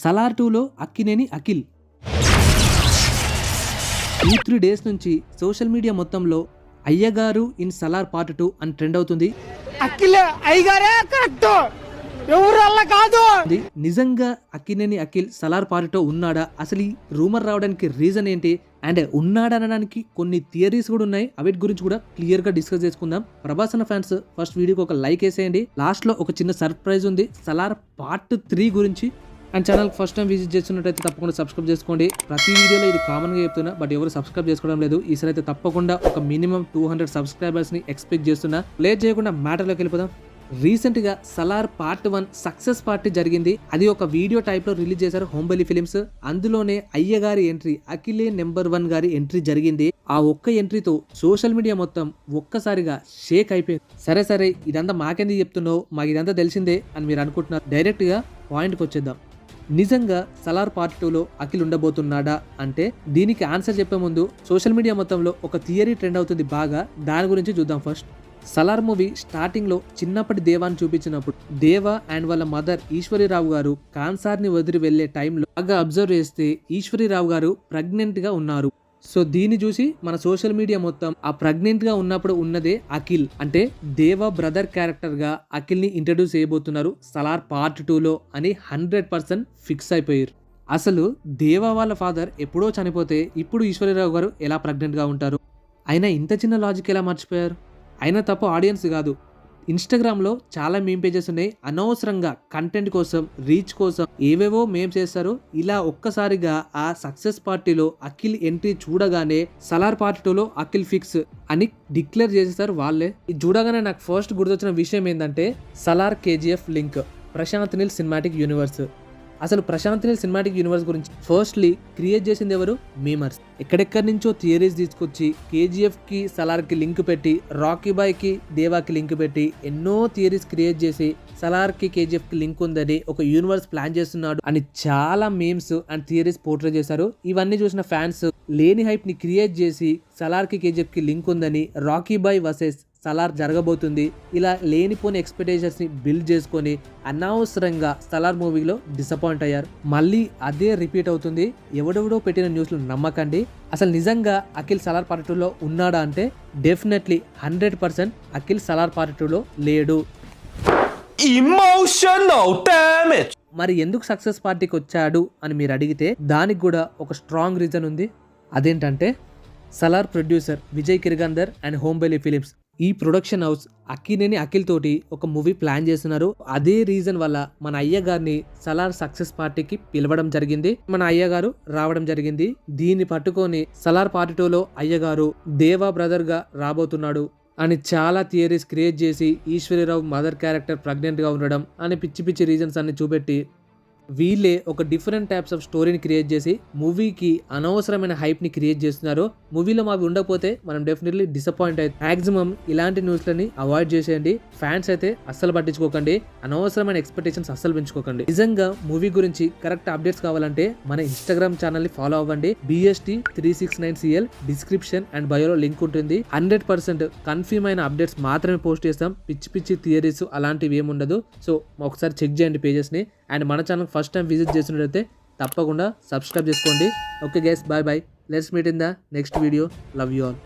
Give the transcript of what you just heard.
సలార్ టూలో అక్కినేని అఖిల్. ఈ three days నుంచి సోషల్ మీడియా మొత్తంలో అయ్యగారు ఇన్ సలార్ పార్ట్ టూ అని ట్రెండ్ అవుతుంది. కాదు. నిజంగా అక్కినేని అఖిల్ సలార్ పార్ట్ టూ ఉన్నాడా? అసలు ఈ రూమర్ రావడానికి రీజన్ ఏంటి? అండ్ ఉన్నాడా అనడానికి కొన్ని థియరీస్ కూడా ఉన్నాయి. అవిటి గురించి కూడా క్లియర్గా డిస్కస్ చేసుకుందాం. ప్రభాస్ అన్న ఫ్యాన్స్ ఫస్ట్ వీడియోకి ఒక లైక్ వేసేయండి. లాస్ట్లో ఒక చిన్న సర్ప్రైజ్ ఉంది. సలార్ పార్ట్ త్రీ గురించి and channel first time visit చేస్తున్నట్టయితే తప్పకుండా సబ్స్క్రైబ్ చేసుకోండి. ప్రతి వీడియోలో ఇది కామన్గా చెప్తున్నా బట్ ఎవరు సబ్స్క్రైబ్ చేసుకోవడం లేదు. ఈసారి అయితే తప్పకుండా ఒక మినిమం టూ హండ్రెడ్ సబ్స్క్రైబర్స్ని ఎక్స్పెక్ట్ చేస్తున్నా. లేట్ చేయకుండా మ్యాటర్లోకి వెళ్ళిపోదాం. రీసెంట్గా Salaar part one success party జరిగింది. అది ఒక వీడియో టైప్లో రిలీజ్ చేశారు హోంబలి ఫిలిమ్స్ అందులోనే అయ్య గారి ఎంట్రీ అఖిలే నెంబర్ వన్ గారి ఎంట్రీ జరిగింది. ఆ ఒక్క ఎంట్రీతో సోషల్ మీడియా మొత్తం ఒక్కసారిగా షేక్ అయిపోయింది. సరే సరే ఇదంతా మాకెందుకు చెప్తున్నావు? మాకు ఇదంతా తెలిసిందే అని మీరు అనుకుంటున్నారు. డైరెక్ట్గా పాయింట్కి వచ్చేద్దాం. నిజంగా సలార్ పార్ట్ టూలో అఖిల్ ఉండబోతున్నాడా అంటే దీనికి ఆన్సర్ చెప్పే ముందు సోషల్ మీడియా మొత్తంలో ఒక థియరీ ట్రెండ్ అవుతుంది బాగా. దాని గురించి చూద్దాం ఫస్ట్. సలార్ మూవీ స్టార్టింగ్లో చిన్నప్పటి దేవాన్ని చూపించినప్పుడు దేవ అండ్ వాళ్ళ మదర్ ఈశ్వరీరావు గారు కాన్సార్ని వదిలి వెళ్ళే టైంలో బాగా అబ్జర్వ్ చేస్తే ఈశ్వరీరావు గారు ప్రెగ్నెంట్గా ఉన్నారు. సో దీన్ని చూసి మన సోషల్ మీడియా మొత్తం ఆ ప్రెగ్నెంట్గా ఉన్నప్పుడు ఉన్నదే అఖిల్. అంటే దేవ బ్రదర్ క్యారెక్టర్గా అఖిల్ని ఇంట్రడ్యూస్ చేయబోతున్నారు సలార్ పార్ట్ టూలో అని హండ్రెడ్ పర్సెంట్ ఫిక్స్ అయిపోయారు. అసలు దేవ వాళ్ళ ఫాదర్ ఎప్పుడో చనిపోతే ఇప్పుడు ఈశ్వరీరావు గారు ఎలా ప్రెగ్నెంట్గా ఉంటారు? అయినా ఇంత చిన్న లాజిక్ ఎలా మర్చిపోయారు? అయినా తప్పు ఆడియన్స్ కాదు. ఇన్స్టాగ్రామ్లో చాలా మేమ్ పేజెస్ ఉన్నాయి. అనవసరంగా కంటెంట్ కోసం రీచ్ కోసం ఏవేవో మేమ్ చేస్తారు. ఇలా ఒక్కసారిగా ఆ సక్సెస్ పార్టీలో అఖిల్ ఎంట్రీ చూడగానే సలార్ పార్టీలో టూలో అఖిల్ ఫిక్స్ అని డిక్లేర్ చేసేస్తారు వాళ్ళే. ఇది చూడగానే నాకు ఫస్ట్ గుర్తొచ్చిన విషయం ఏంటంటే Salaar KGF link Prashanth Neel cinematic universe అసలు ప్రశాంత్ నీల్ సినిమాటిక్ యూనివర్స్ గురించి ఫస్ట్లీ క్రియేట్ చేసింది ఎవరు? మీమర్స్ ఎక్కడెక్కడి నుంచో థియరీస్ తీసుకొచ్చి కేజీఎఫ్కి సలార్కి లింక్ పెట్టి రాకీ బాయ్కి దేవాకి లింక్ పెట్టి ఎన్నో థియరీస్ క్రియేట్ చేసి సలార్కి కేజీఎఫ్కి లింక్ ఉందని ఒక యూనివర్స్ ప్లాన్ చేస్తున్నాడు. అని చాలా మీమ్స్ అండ్ థియరీస్ పోర్ట్రే చేశారు. ఇవన్నీ చూసిన ఫ్యాన్స్ లేని హైప్ని క్రియేట్ చేసి సలార్కి కేజీఎఫ్కి లింక్ ఉందని రాకీ బాయ్ వర్సెస్ సలార్ జరగబోతుంది. ఇలా లేనిపోని ఎక్స్పెక్టేషన్స్ని బిల్డ్ చేసుకొని అనవసరంగా సలార్ మూవీలో డిసప్పాయింట్ అయ్యారు. మళ్ళీ అదే రిపీట్ అవుతుంది. ఎవడెవడో పెట్టిన న్యూస్లు నమ్మకండి. అసలు నిజంగా అఖిల్ సలార్ పార్ట్ టూలో ఉన్నాడా అంటే definitely hundred percent Akhil Salaar part టూలో లేడు. మరి ఎందుకు సక్సెస్ పార్టీకి వచ్చాడు అని మీరు అడిగితే దానికి కూడా ఒక స్ట్రాంగ్ రీజన్ ఉంది. అదేంటంటే Salaar producer Vijay Kiragandur and Hombale films ఈ ప్రొడక్షన్ హౌస్ అక్కినేని అఖిల్ తోటి ఒక మూవీ ప్లాన్ చేస్తున్నారు. అదే రీజన్ వల్ల మన అయ్య గారిని సలార్ సక్సెస్ పార్టీకి పిలవడం జరిగింది. మన అయ్య గారు రావడం జరిగింది. దీన్ని పట్టుకొని సలార్ పార్టీ టూలో అయ్యగారు దేవా బ్రదర్గా రాబోతున్నాడు అని చాలా థియరీస్ క్రియేట్ చేసి ఈశ్వరీరావు మదర్ క్యారెక్టర్ ప్రెగ్నెంట్గా ఉండడం అని పిచ్చి పిచ్చి రీజన్స్ అన్ని చూపెట్టి వీళ్ళే ఒక డిఫరెంట్ టైప్స్ ఆఫ్ స్టోరీని క్రియేట్ చేసి మూవీకి అనవసరమైన హైప్ని క్రియేట్ చేస్తున్నారు మూవీలో మావి ఉండకపోతే మనం డెఫినెట్లీ డిసప్పాయింట్ అయితే మాక్సిమం ఇలాంటి న్యూస్లని అవాయిడ్ చేసేయండి. ఫ్యాన్స్ అయితే అస్సలు పట్టించుకోకండి. అనవసరమైన ఎక్స్పెక్టేషన్స్ అస్సలు పెంచుకోకండి. నిజంగా మూవీ గురించి కరెక్ట్ అప్డేట్స్ కావాలంటే మన ఇన్స్టాగ్రామ్ ఛానల్ని ఫాలో అవ్వండి. BST three six nine CL description and బయోలో link ఉంటుంది. హండ్రెడ్ పర్సెంట్ కన్ఫర్మ్ అయిన అప్డేట్స్ మాత్రమే పోస్ట్ చేస్తాం. పిచ్చి పిచ్చి థియరీస్ అలాంటివి ఏమి ఉండదు సో ఒకసారి చెక్ చేయండి పేజెస్ని అండ్ మన ఛానల్ ఫస్ట్ టైం విజిట్ చేసినట్లయితే తప్పకుండా సబ్స్క్రైబ్ చేసుకోండి. Okay guys bye bye. Let's meet in the next video. Love you all.